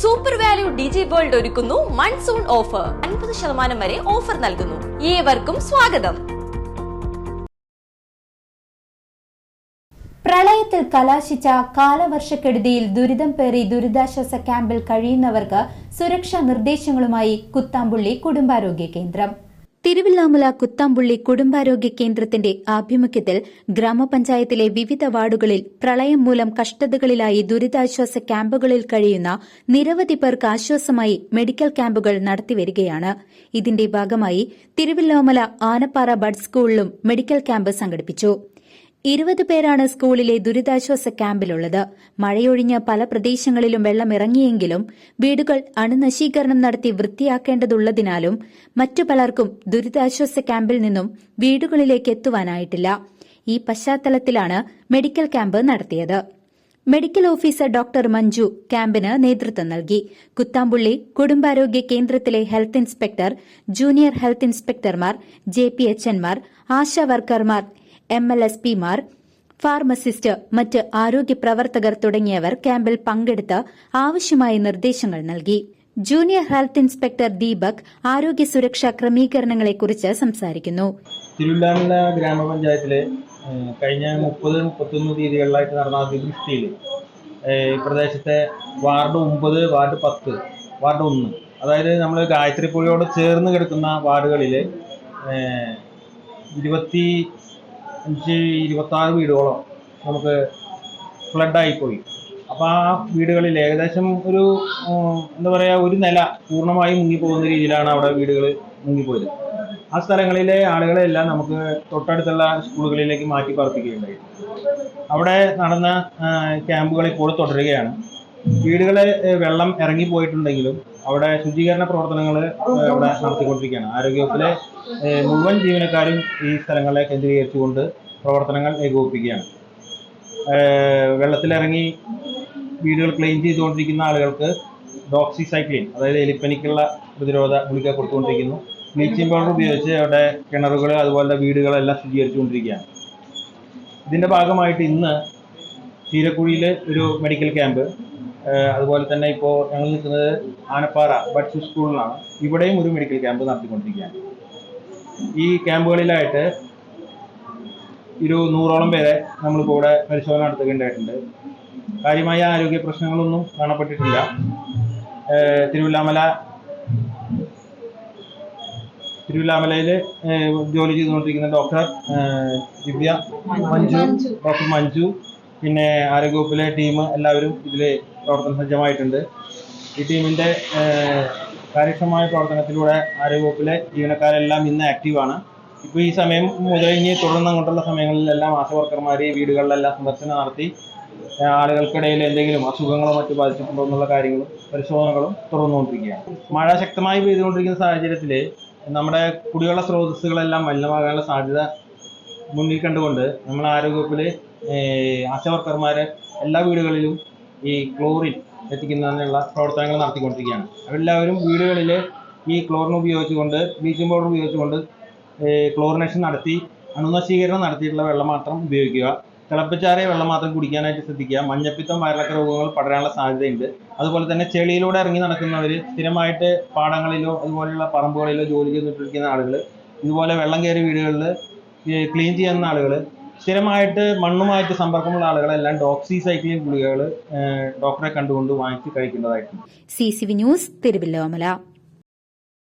Super value ഡിജി world ഒരുക്കുന്നു monsoon offer അൻപത് ശതമാനം വരെ ഓഫർ നൽകുന്നു. ഏവർക്കും സ്വാഗതം. പ്രളയത്തിൽ കലാശിച്ച കാലവർഷക്കെടുതിയിൽ ദുരിതം പേറി ദുരിതാശ്വാസ ക്യാമ്പിൽ കഴിയുന്നവർക്ക് സുരക്ഷാ നിർദ്ദേശങ്ങളുമായി കുത്താമ്പുള്ളി കുടുംബാരോഗ്യ കേന്ദ്രം. തിരുവില്ലാമല കുത്താമ്പുള്ളി കുടുംബാരോഗ്യ കേന്ദ്രത്തിന്റെ ആഭിമുഖ്യത്തിൽ ഗ്രാമപഞ്ചായത്തിലെ വിവിധ വാർഡുകളിൽ പ്രളയം മൂലം കഷ്ടതകളിലായി ദുരിതാശ്വാസ ക്യാമ്പുകളിൽ കഴിയുന്ന നിരവധി പേർക്ക് ആശ്വാസമായി മെഡിക്കൽ ക്യാമ്പുകൾ നടത്തിവരികയാണ്. ഇതിന്റെ ഭാഗമായി തിരുവില്ലാമല ആനപ്പാറ ബഡ് സ്കൂളിലും മെഡിക്കൽ ക്യാമ്പ് സംഘടിപ്പിച്ചു. ഇരുപത് പേരാണ് സ്കൂളിലെ ദുരിതാശ്വാസ ക്യാമ്പിലുള്ളത്. മഴയൊഴിഞ്ഞ് പല പ്രദേശങ്ങളിലും വെള്ളം ഇറങ്ങിയെങ്കിലും വീടുകൾ അണുനശീകരണം നടത്തി വൃത്തിയാക്കേണ്ടതുള്ളതിനാലും മറ്റു പലർക്കും ദുരിതാശ്വാസ ക്യാമ്പിൽ നിന്നും വീടുകളിലേക്ക് എത്തുവാനായിട്ടില്ല. ഈ പശ്ചാത്തലത്തിലാണ് മെഡിക്കൽ ക്യാമ്പ് നടത്തിയത്. മെഡിക്കൽ ഓഫീസർ ഡോക്ടർ മഞ്ജു ക്യാമ്പിന് നേതൃത്വം നൽകി. കുത്താമ്പുള്ളി കുടുംബാരോഗ്യ കേന്ദ്രത്തിലെ ഹെൽത്ത് ഇൻസ്പെക്ടർ ജൂനിയർ ഹെൽത്ത് ഇൻസ്പെക്ടർമാർ ജെ പി എച്ച്എൻമാർ ആശാ വർക്കർമാർ എം എൽ എസ് പിമാർ ഫാർമസിസ്റ്റ് മറ്റ് ആരോഗ്യ പ്രവർത്തകർ തുടങ്ങിയവർ ക്യാമ്പിൽ പങ്കെടുത്ത് ആവശ്യമായ നിർദ്ദേശങ്ങൾ നൽകി. ജൂനിയർ ഹെൽത്ത് ഇൻസ്പെക്ടർ ദീപക് ആരോഗ്യ സുരക്ഷാ ക്രമീകരണങ്ങളെക്കുറിച്ച് സംസാരിക്കുന്നു. തിരുവില്ലാമല ഗ്രാമപഞ്ചായത്തിലെ കഴിഞ്ഞ മുപ്പത് മുപ്പത്തൊന്ന് തീയതികളിലായിട്ട് നടന്ന അതിവൃഷ്ടിയിൽ പ്രദേശത്തെ വാർഡ് ഒമ്പത് വാർഡ് പത്ത് വാർഡ് ഒന്ന് അതായത് നമ്മൾ ഗായത്രി പുഴയോട് ചേർന്ന് കിടക്കുന്ന വാർഡുകളിൽ ഇരുപത്തി അഞ്ച് ഇരുപത്താറ് വീടുകളോ നമുക്ക് ഫ്ലഡായിപ്പോയി അപ്പോൾ ആ വീടുകളിൽ ഏകദേശം ഒരു എന്താ പറയുക ഒരു നില പൂർണമായും മുങ്ങിപ്പോകുന്ന രീതിയിലാണ് അവിടെ വീടുകൾ മുങ്ങിപ്പോയത്. ആ സ്ഥലങ്ങളിലെ ആളുകളെല്ലാം നമുക്ക് തൊട്ടടുത്തുള്ള സ്കൂളുകളിലേക്ക് മാറ്റി പാർപ്പിക്കുകയുണ്ടായി. അവിടെ നടന്ന ക്യാമ്പുകൾ ഇപ്പോൾ തുടരുകയാണ്. വീടുകളിൽ വെള്ളം ഇറങ്ങിപ്പോയിട്ടുണ്ടെങ്കിലും അവിടെ ശുചീകരണ പ്രവർത്തനങ്ങൾ അവിടെ നടത്തിക്കൊണ്ടിരിക്കുകയാണ്. ആരോഗ്യവകുപ്പിലെ മുഴുവൻ ജീവനക്കാരും ഈ സ്ഥലങ്ങളെ കേന്ദ്രീകരിച്ചുകൊണ്ട് പ്രവർത്തനങ്ങൾ ഏകോപിപ്പിക്കുകയാണ്. വെള്ളത്തിലിറങ്ങി വീടുകൾ ക്ലീൻ ചെയ്തുകൊണ്ടിരിക്കുന്ന ആളുകൾക്ക് ഡോക്സിസൈക്ലിൻ അതായത് എലിപ്പനിക്കുള്ള പ്രതിരോധ ഗുളിക കൊടുത്തുകൊണ്ടിരിക്കുന്നു. ബ്ലീച്ചിങ് പൗഡർ ഉപയോഗിച്ച് അവിടെ കിണറുകൾ അതുപോലെ വീടുകളെല്ലാം ശുചീകരിച്ചുകൊണ്ടിരിക്കുകയാണ്. ഇതിന്റെ ഭാഗമായിട്ട് ഇന്ന് ചീരക്കുഴിയിൽ ഒരു മെഡിക്കൽ ക്യാമ്പ് അതുപോലെ തന്നെ ഇപ്പോൾ ഞങ്ങൾ നിൽക്കുന്നത് ആനപ്പാറ ബഡ്സ് സ്കൂളിലാണ്. ഇവിടെയും ഒരു മെഡിക്കൽ ക്യാമ്പ് നടത്തിക്കൊണ്ടിരിക്കുകയാണ്. ഈ ക്യാമ്പുകളിലായിട്ട് ഒരു നൂറോളം പേരെ നമ്മളിപ്പോൾ ഇവിടെ പരിശോധന നടത്തുകയുണ്ടായിട്ടുണ്ട്. കാര്യമായ ആരോഗ്യ പ്രശ്നങ്ങളൊന്നും കാണപ്പെട്ടിട്ടില്ല. തിരുവില്ലാമല തിരുവില്ലാമലയിൽ ജോലി ചെയ്തുകൊണ്ടിരിക്കുന്ന ഡോക്ടർ ദിവ്യ മഞ്ജു. ഡോക്ടർ മഞ്ജു പിന്നെ ആരോഗ്യവകുപ്പിലെ ടീം എല്ലാവരും ഇതിൽ പ്രവർത്തന സജ്ജമായിട്ടുണ്ട്. ഈ ടീമിന്റെ കാര്യക്ഷമമായ പ്രവർത്തനത്തിലൂടെ ആരോഗ്യവകുപ്പിലെ ജീവനക്കാരെല്ലാം ഇന്ന് ആക്റ്റീവാണ്. ഇപ്പോൾ ഈ സമയം മുതൽ ഇനി തുടർന്ന് അങ്ങോട്ടുള്ള സമയങ്ങളിലെല്ലാം ആശാ വീടുകളിലെല്ലാം സന്ദർശനം നടത്തി ആളുകൾക്കിടയിൽ എന്തെങ്കിലും അസുഖങ്ങളോ മറ്റു ബാധിച്ചിട്ടുണ്ടോ എന്നുള്ള കാര്യങ്ങളും പരിശോധനകളും തുറന്നുകൊണ്ടിരിക്കുകയാണ് മഴ ശക്തമായി പെയ്തുകൊണ്ടിരിക്കുന്ന സാഹചര്യത്തിൽ നമ്മുടെ കുടിവെള്ള സ്രോതസ്സുകളെല്ലാം മലിനമാകാനുള്ള സാധ്യത മുന്നിൽ കണ്ടുകൊണ്ട് നമ്മൾ ആരോഗ്യവകുപ്പിൽ ആശവർക്കർമാരെ എല്ലാ വീടുകളിലും ഈ ക്ലോറിൻ എത്തിക്കുന്നതിനുള്ള പ്രവർത്തനങ്ങൾ നടത്തിക്കൊണ്ടിരിക്കുകയാണ്. അവരെല്ലാവരും വീടുകളിൽ ഈ ക്ലോറിൻ ഉപയോഗിച്ചുകൊണ്ട് ബ്ലീച്ചിങ് പൗഡർ ഉപയോഗിച്ചുകൊണ്ട് ക്ലോറിനേഷൻ നടത്തി അണുനശീകരണം നടത്തിയിട്ടുള്ള വെള്ളം മാത്രം ഉപയോഗിക്കുക. തിളപ്പിച്ചാറിയ വെള്ളം മാത്രം കുടിക്കാനായിട്ട് ശ്രദ്ധിക്കുക. മഞ്ഞപ്പിത്തം വയറിളക്ക രോഗങ്ങൾ പടരാനുള്ള സാധ്യതയുണ്ട്. അതുപോലെ തന്നെ ചെളിയിലൂടെ ഇറങ്ങി നടക്കുന്നവർ സ്ഥിരമായിട്ട് പാടങ്ങളിലോ അതുപോലെയുള്ള പറമ്പുകളിലോ ജോലി ചെയ്തിട്ടിരിക്കുന്ന ആളുകൾ ഇതുപോലെ വെള്ളം കയറിയ വീടുകളിൽ ക്ലീൻ ചെയ്യുന്ന ആളുകൾ സ്ഥിരമായിട്ട് മണ്ണുമായിട്ട് സമ്പർക്കമുള്ള ആളുകളെല്ലാം ഡോക്സി ഡോക്സിസൈക്ലിൻ ഗുളികകൾ ഡോക്ടറെ കണ്ടുകൊണ്ട് വാങ്ങിച്ച് കഴിക്കുന്നതായിട്ടുണ്ട്. C C V news Thiruvilwamala